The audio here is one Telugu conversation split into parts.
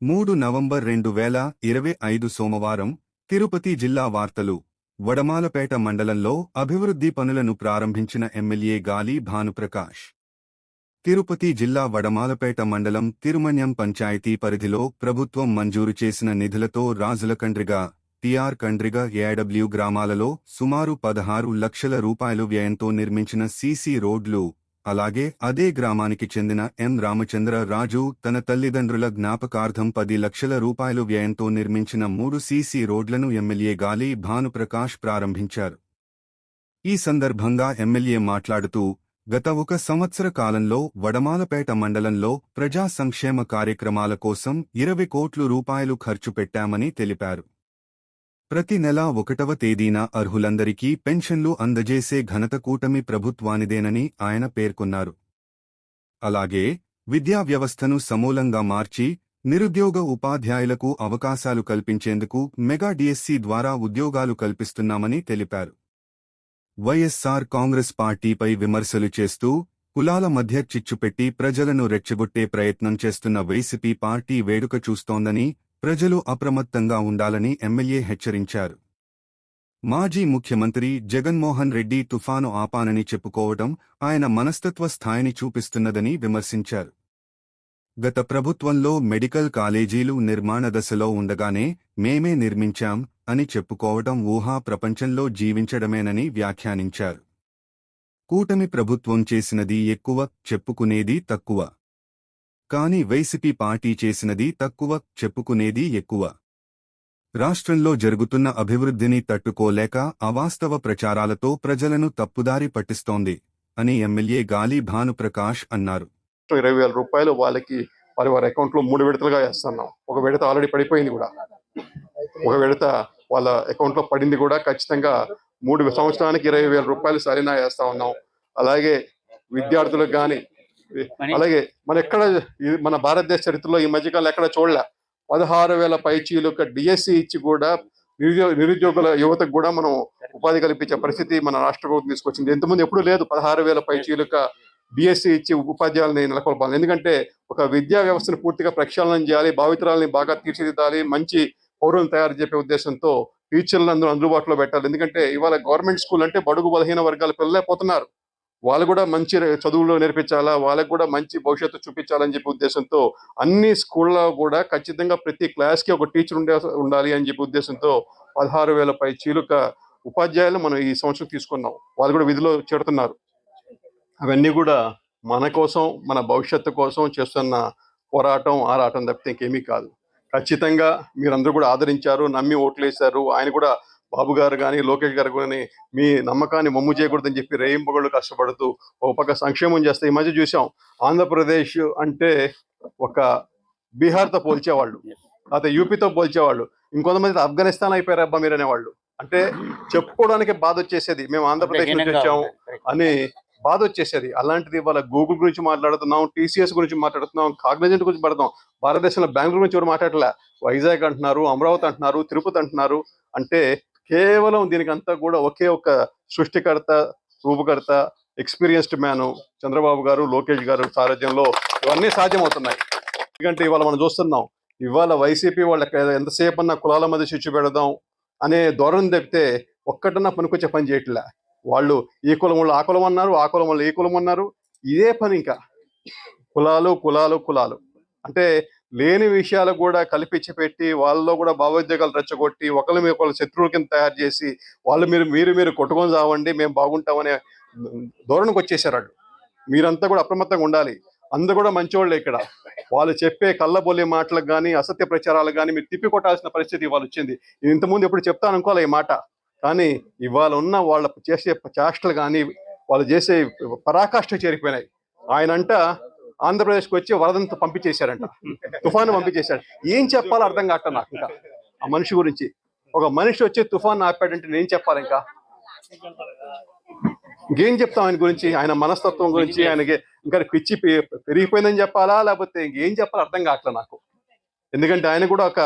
మూడు నవంబర్ రెండు వేల ఇరవై ఐదు సోమవారం తిరుపతి జిల్లా వార్తలు. వడమాలపేట మండలంలో అభివృద్ధి పనులను ప్రారంభించిన ఎమ్మెల్యే గాలి భానుప్రకాష్. తిరుపతి జిల్లా వడమాలపేట మండలం తిరుమన్యం పంచాయతీ పరిధిలో ప్రభుత్వం మంజూరు చేసిన నిధులతో రాజులకండ్రిగా టిఆర్ కండ్రిగా ఏడబ్ల్యూ గ్రామాలలో సుమారు పదహారు లక్షల రూపాయలు వ్యయంతో నిర్మించిన సీసీ రోడ్లు అలాగే అదే గ్రామానికి చెందిన ఎం రామచంద్ర రాజు తన తల్లిదండ్రుల జ్ఞాపకార్థం పది లక్షల రూపాయలు వ్యయంతో నిర్మించిన మూడు సీసీ రోడ్లను ఎమ్మెల్యే గాలి భానుప్రకాష్ ప్రారంభించారు. ఈ సందర్భంగా ఎమ్మెల్యే మాట్లాడుతూ గత ఒక సంవత్సర కాలంలో వడమాలపేట మండలంలో ప్రజా సంక్షేమ కార్యక్రమాల కోసం ఇరవై కోట్లు రూపాయలు ఖర్చు పెట్టామని తెలిపారు. ప్రతి నెలా ఒకటవ తేదీన అర్హులందరికీ పెన్షన్లు అందజేసే ఘనత కూటమి ప్రభుత్వానిదేనని ఆయన పేర్కొన్నారు. అలాగే విద్యా వ్యవస్థను సమూలంగా మార్చి నిరుద్యోగ ఉపాధ్యాయులకు అవకాశాలు కల్పించేందుకు మెగా డిఎస్సి ద్వారా ఉద్యోగాలు కల్పిస్తున్నామని తెలిపారు. వైఎస్సార్ కాంగ్రెస్ పార్టీపై విమర్శలు చేస్తూ కులాల మధ్య చిచ్చుపెట్టి ప్రజలను రెచ్చగొట్టే ప్రయత్నం చేస్తున్న వైసీపీ పార్టీ వేడుక చూస్తోందని ప్రజలు అప్రమత్తంగా ఉండాలని ఎమ్మెల్యే హెచ్చరించారు. మాజీ ముఖ్యమంత్రి జగన్మోహన్ రెడ్డి తుఫాను ఆపానని చెప్పుకోవడం ఆయన మనస్తత్వ స్థాయిని చూపిస్తున్నదని విమర్శించారు. గత ప్రభుత్వంలో మెడికల్ కాలేజీలు నిర్మాణ దశలో ఉండగానే మేమే నిర్మించాం అని చెప్పుకోవడం ఊహా ప్రపంచంలో జీవించడమేనని వ్యాఖ్యానించారు. కూటమి ప్రభుత్వం చేసినది ఎక్కువ చెప్పుకునేది తక్కువ. కాని వైసీపీ పార్టీ చేసినది తక్కువ చెప్పుకునేది ఎక్కువ. రాష్ట్రంలో జరుగుతున్న అభివృద్ధిని తట్టుకోలేక అవాస్తవ ప్రచారాలతో ప్రజలను తప్పుదారి పట్టిస్తోంది అని ఎమ్మెల్యే గాలి భానుప్రకాష్ అన్నారు. ఇరవై వేల రూపాయలు వాళ్ళకి వారి వారి అకౌంట్లో మూడు విడతలుగా వేస్తున్నాం. ఒక విడత ఆల్రెడీ పడిపోయింది కూడా. ఒక విడత వాళ్ళ అకౌంట్లో పడింది కూడా ఖచ్చితంగా మూడు సంవత్సరానికి ఇరవై వేల రూపాయలు సరైన వేస్తా ఉన్నాం. అలాగే విద్యార్థులకు కానీ అలాగే మన ఎక్కడ మన భారతదేశ చరిత్రలో ఈ మధ్యకాలం ఎక్కడ చూడలే. పదహారు వేల పైచీలకు డిఎస్సి ఇచ్చి కూడా నిరుద్యోగ నిరుద్యోగుల యువతకు కూడా మనం ఉపాధి కల్పించే పరిస్థితి మన రాష్ట్ర ప్రభుత్వం తీసుకొచ్చింది. ఎంతమంది ఎప్పుడూ లేదు పదహారు వేల పైచీలుక డిఎస్సి ఇచ్చి ఉపాధ్యాయులని నెలకొల్పాలి ఎందుకంటే ఒక విద్యా వ్యవస్థను పూర్తిగా ప్రక్షాళన చేయాలి భావితరాలని బాగా తీర్చిదిద్దాలి మంచి పౌరులను తయారు చేసే ఉద్దేశంతో టీచర్లను అందరూ అందుబాటులో పెట్టాలి. ఎందుకంటే ఇవాళ గవర్నమెంట్ స్కూల్ అంటే బడుగు బలహీన వర్గాల పిల్లలే పోతున్నారు. వాళ్ళు కూడా మంచి చదువులో నేర్పించాలా వాళ్ళకు కూడా మంచి భవిష్యత్తు చూపించాలని చెప్పి ఉద్దేశంతో అన్ని స్కూళ్ళలో కూడా ఖచ్చితంగా ప్రతి క్లాస్కి ఒక టీచర్ ఉండే ఉండాలి అని చెప్పి ఉద్దేశంతో పదహారు వేల పై చీలుక ఉపాధ్యాయులు మనం ఈ సంవత్సరం తీసుకున్నాం. వాళ్ళు కూడా విధిలో చేరుతున్నారు. అవన్నీ కూడా మన కోసం మన భవిష్యత్తు కోసం చేస్తున్న పోరాటం ఆరాటం తప్పితే ఇంకేమీ కాదు. ఖచ్చితంగా మీరందరూ కూడా ఆదరించారు నమ్మి ఓట్లేశారు. ఆయన కూడా బాబు గారు కానీ లోకేష్ గారు కానీ మీ నమ్మకాన్ని మమ్ము చేయకూడదని చెప్పి రేయింపగళ్ళు కష్టపడుతూ ఒక పక్క సంక్షేమం చేస్తే ఈ మధ్య చూసాం ఆంధ్రప్రదేశ్ అంటే ఒక బీహార్తో పోల్చేవాళ్ళు లేకపోతే యూపీతో పోల్చేవాళ్ళు ఇంకొంతమంది ఆఫ్ఘనిస్తాన్ అయిపోయారు అబ్బా మీరు అనేవాళ్ళు. అంటే చెప్పుకోవడానికి బాధ వచ్చేసేది. మేము ఆంధ్రప్రదేశ్ నుంచి వచ్చాము అని బాధ వచ్చేసేది. అలాంటిది ఇవాళ గూగుల్ గురించి మాట్లాడుతున్నాం టీసీఎస్ గురించి మాట్లాడుతున్నాం కాగ్నిజెంట్ గురించి మాట్లాడుతున్నాం. భారతదేశంలో బెంగళూరు గురించి కూడా మాట్లాడలే వైజాగ్ అంటున్నారు అమరావతి అంటున్నారు తిరుపతి అంటున్నారు. అంటే కేవలం దీనికంతా కూడా ఒకే ఒక సృష్టికర్త రూపకర్త ఎక్స్పీరియన్స్డ్ మ్యాన్ చంద్రబాబు గారు లోకేష్ గారు సారథ్యంలో ఇవన్నీ సాధ్యమవుతున్నాయి. ఎందుకంటే ఇవాళ మనం చూస్తున్నాం ఇవాళ వైసీపీ వాళ్ళకి ఎంతసేపు అన్న కులాల మధ్య చిచ్చు పెడదాం అనే ధోరణి తప్పితే ఒక్కటన్నా పనికొచ్చే పని చేయట్లే. వాళ్ళు ఈ కులం వాళ్ళు ఆ కులం అన్నారు ఆ కులం వాళ్ళు ఈ కులం అన్నారు ఇదే పని ఇంకా. కులాలు కులాలు కులాలు. అంటే లేని విషయాలు కూడా కల్పించి పెట్టి వాళ్ళలో కూడా భావోద్వేగాలు రెచ్చగొట్టి ఒకరి మీద ఒకళ్ళు శత్రువుల కింద తయారు చేసి వాళ్ళు మీరు మీరు మీరు కొట్టుకొని చావండి మేము బాగుంటామనే ధోరణికి వచ్చేసారు వాళ్ళు. మీరంతా కూడా అప్రమత్తంగా ఉండాలి. అందరు కూడా మంచివాళ్ళే ఇక్కడ. వాళ్ళు చెప్పే కళ్ళబొల్లి మాటలకు కానీ అసత్య ప్రచారాలకు కానీ మీరు తిప్పి కొట్టాల్సిన పరిస్థితి ఇవాళ వచ్చింది. ఇది ఇంతకుముందు ఎప్పుడు చెప్తాను అనుకోవాలి ఈ మాట. కానీ ఇవాళ ఉన్న వాళ్ళ చేసే చేష్టలు కానీ వాళ్ళు చేసే పరాకాష్ట చేరిపోయినాయి. ఆయన అంట ఆంధ్రప్రదేశ్కి వచ్చి వరదంతా పంపించేశారంట. తుఫాను పంపించేశాడు ఏం చెప్పాలో అర్థం కావట్లేదు నాకు ఇంకా. ఆ మనిషి గురించి. ఒక మనిషి వచ్చి తుఫాన్ ఆపాడంటే నేను చెప్పాలి ఇంకా? ఇంకేం చెప్తాం ఆయన గురించి? ఆయన మనస్తత్వం గురించి ఆయనకి ఇంకా పిచ్చి పెరిగిపోయిందని చెప్పాలా? లేకపోతే ఇంకేం చెప్పాలో అర్థం కావట్లే నాకు. ఎందుకంటే ఆయన కూడా ఒక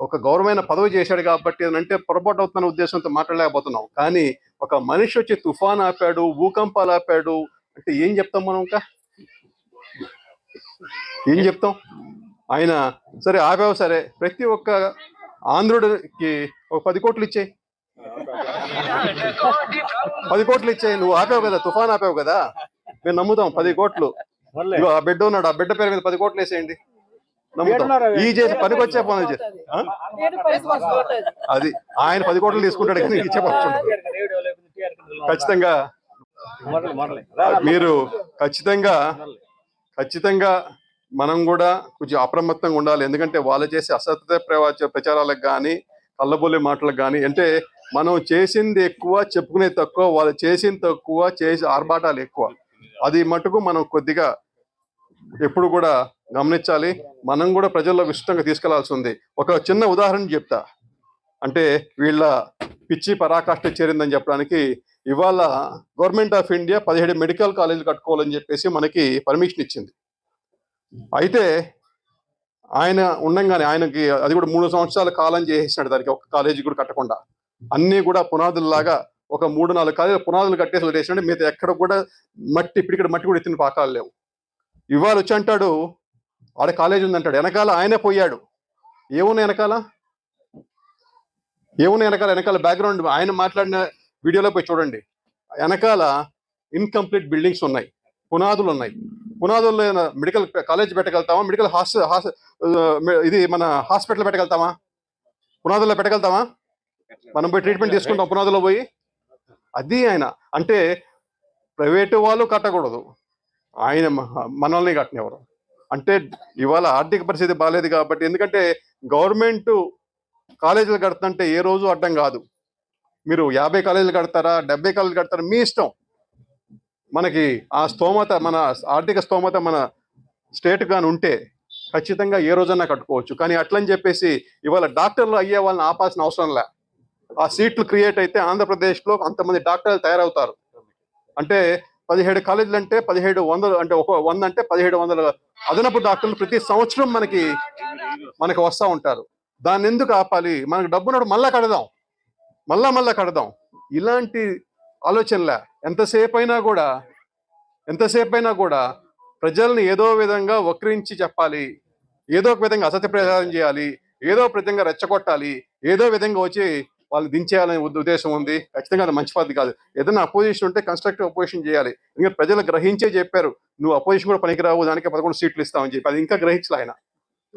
ఒక గౌరవమైన పదవి చేశాడు కాబట్టి అంటే పొరపాటు అవుతున్న ఉద్దేశంతో మాట్లాడలేకపోతున్నాం. కానీ ఒక మనిషి వచ్చి తుఫాన్ ఆపాడు భూకంపాలు ఆపాడు అంటే ఏం చెప్తాం మనం ఇంకా? ఏం చెప్తాం? ఆయన సరే ఆపావు సరే. ప్రతి ఒక్క ఆంధ్రుడికి ఒక పది కోట్లు ఇచ్చేయి. పది కోట్లు ఇచ్చేయి. నువ్వు ఆపావు కదా తుఫాన్ ఆపావు కదా. మేము నమ్ముతాం పది కోట్లు. ఆ బిడ్డ ఉన్నాడు ఆ బిడ్డ పేరు మీద పది కోట్లు వేసేయండి. నమ్ముతాం. ఈ చేసి పనికి వచ్చే పనులు చేసి? అది ఆయన పది కోట్లు తీసుకుంటాడు కానీ ఇచ్చే ఖచ్చితంగా మీరు ఖచ్చితంగా ఖచ్చితంగా మనం కూడా కొంచెం అప్రమత్తంగా ఉండాలి. ఎందుకంటే వాళ్ళు చేసే అసత్య ప్రవాచ ప్రచారాలకు కానీ కళ్ళబోలే మాటలకు కానీ అంటే మనం చేసింది ఎక్కువ చెప్పుకునేది తక్కువ వాళ్ళు చేసింది తక్కువ చేసి ఆర్భాటాలు ఎక్కువ. అది మటుకు మనం కొద్దిగా ఎప్పుడు కూడా గమనించాలి. మనం కూడా ప్రజల్లో విస్తృతంగా తీసుకెళ్ళాల్సి ఉంది. ఒక చిన్న ఉదాహరణ చెప్తా. అంటే వీళ్ళ పిచ్చి పరాకాష్ట చేరిందని చెప్పడానికి ఇవాళ గవర్నమెంట్ ఆఫ్ ఇండియా పదిహేడు మెడికల్ కాలేజీలు కట్టుకోవాలని చెప్పేసి మనకి పర్మిషన్ ఇచ్చింది. అయితే ఆయన ఉండంగానే ఆయనకి అది కూడా మూడు సంవత్సరాల కాలం చేసేసినాడు దానికి ఒక కాలేజీ కూడా కట్టకుండా. అన్నీ కూడా పునాదుల్లాగా ఒక మూడు నాలుగు కాలేజీలు పునాదులు కట్టేసి వదిలేసినాడు. మిగతా ఎక్కడ కూడా మట్టి ఇప్పటిక్కడ మట్టి కూడా ఎత్తిన పాకాలు లేవు. ఇవాళ వచ్చి అంటాడు ఆడ కాలేజీ ఉందంటాడు వెనకాల ఆయనే పోయాడు. ఏమున్నాయి వెనకాల? ఏమున్నాయి వెనకాల? వెనకాల బ్యాక్గ్రౌండ్ ఆయన మాట్లాడిన వీడియోలో పోయి చూడండి. వెనకాల ఇన్కంప్లీట్ బిల్డింగ్స్ ఉన్నాయి. పునాదులు ఉన్నాయి. పునాదుల్లో మెడికల్ కాలేజ్ పెట్టగలుగుతామా? మెడికల్ హాస్ హాస్ ఇది మన హాస్పిటల్ పెట్టగలుగుతామా? పునాదుల్లో పెట్టగలుగుతామా? మనం పోయి ట్రీట్మెంట్ తీసుకుంటాం పునాదుల్లో పోయి. అది ఆయన. అంటే ప్రైవేటు వాళ్ళు కట్టకూడదు. ఆయన మనల్ని కట్టనివ్వరు అంటే ఇవాళ ఆర్థిక పరిస్థితి బాగాలేదు కాబట్టి ఎందుకంటే గవర్నమెంట్ కాలేజీలు కడుతుంటే ఏ రోజు అడ్డం కాదు. మీరు యాభై కాలేజీలు కడతారా డెబ్బై కాలేజీలు కడతారా? మీ ఇష్టం. మనకి ఆ స్తోమత మన ఆర్థిక స్తోమత మన స్టేట్ గాని ఉంటే ఖచ్చితంగా ఏ రోజన్నా కట్టుకోవచ్చు. కానీ అట్లని చెప్పేసి ఇవాళ డాక్టర్లు అయ్యే వాళ్ళని ఆపాల్సిన అవసరం లే. ఆ సీట్లు క్రియేట్ అయితే ఆంధ్రప్రదేశ్లో అంతమంది డాక్టర్లు తయారవుతారు. అంటే పదిహేడు కాలేజీలు అంటే పదిహేడు వందలు అంటే ఒక వంద అంటే పదిహేడు వందల అదనపు డాక్టర్లు ప్రతి సంవత్సరం మనకి మనకి వస్తూ ఉంటారు. దాన్ని ఎందుకు ఆపాలి? మనకు డబ్బున్నాడు మళ్ళా కడదాం. మళ్ళా మళ్ళా కడదాం. ఇలాంటి ఆలోచనలే. ఎంతసేపు అయినా కూడా ఎంతసేపు అయినా కూడా ప్రజల్ని ఏదో విధంగా వక్రించి చెప్పాలి. ఏదో ఒక విధంగా అసత్య ప్రచారం చేయాలి. ఏదో ఒక విధంగా రెచ్చగొట్టాలి. ఏదో విధంగా వచ్చి వాళ్ళు దించేయాలనే ఉద్దేశం ఉంది. ఖచ్చితంగా అది మంచి పద్ధతి కాదు. ఏదైనా అపోజిషన్ ఉంటే కన్స్ట్రక్టివ్ అపోజిషన్ చేయాలి. ఎందుకంటే ప్రజలు గ్రహించే చెప్పారు. నువ్వు అపోజిషన్ కూడా పనికిరావు. దానికి పదకొండు సీట్లు ఇస్తామని చెప్పి. అది ఇంకా గ్రహించలే ఆయన.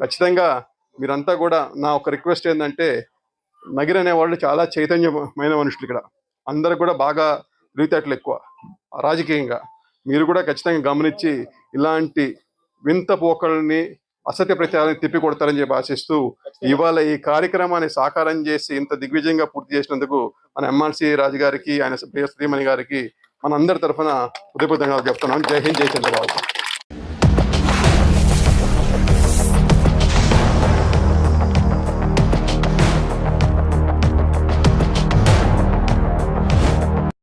ఖచ్చితంగా మీరంతా కూడా నా ఒక రిక్వెస్ట్ ఏంటంటే నగిరి అనేవాళ్ళు చాలా చైతన్యమైన మనుషులు ఇక్కడ. అందరు కూడా బాగా తెలివితేటలు ఎక్కువ. రాజకీయంగా. మీరు కూడా ఖచ్చితంగా గమనించి ఇలాంటి వింత పోకల్ని అసత్య ప్రచారాన్ని తిప్పి కొడతారని చెప్పి ఆశిస్తూ ఇవాళ ఈ కార్యక్రమాన్ని సాకారం చేసి ఇంత దిగ్విజయంగా పూర్తి చేసినందుకు మన ఎంఆర్సీ రాజు గారికి ఆయన ప్రియ శ్రీమణి గారికి మన అందరి తరఫున హృదయపూర్వకంగా చెప్తున్నాం జై హింద్ జై చంద్రబాబు.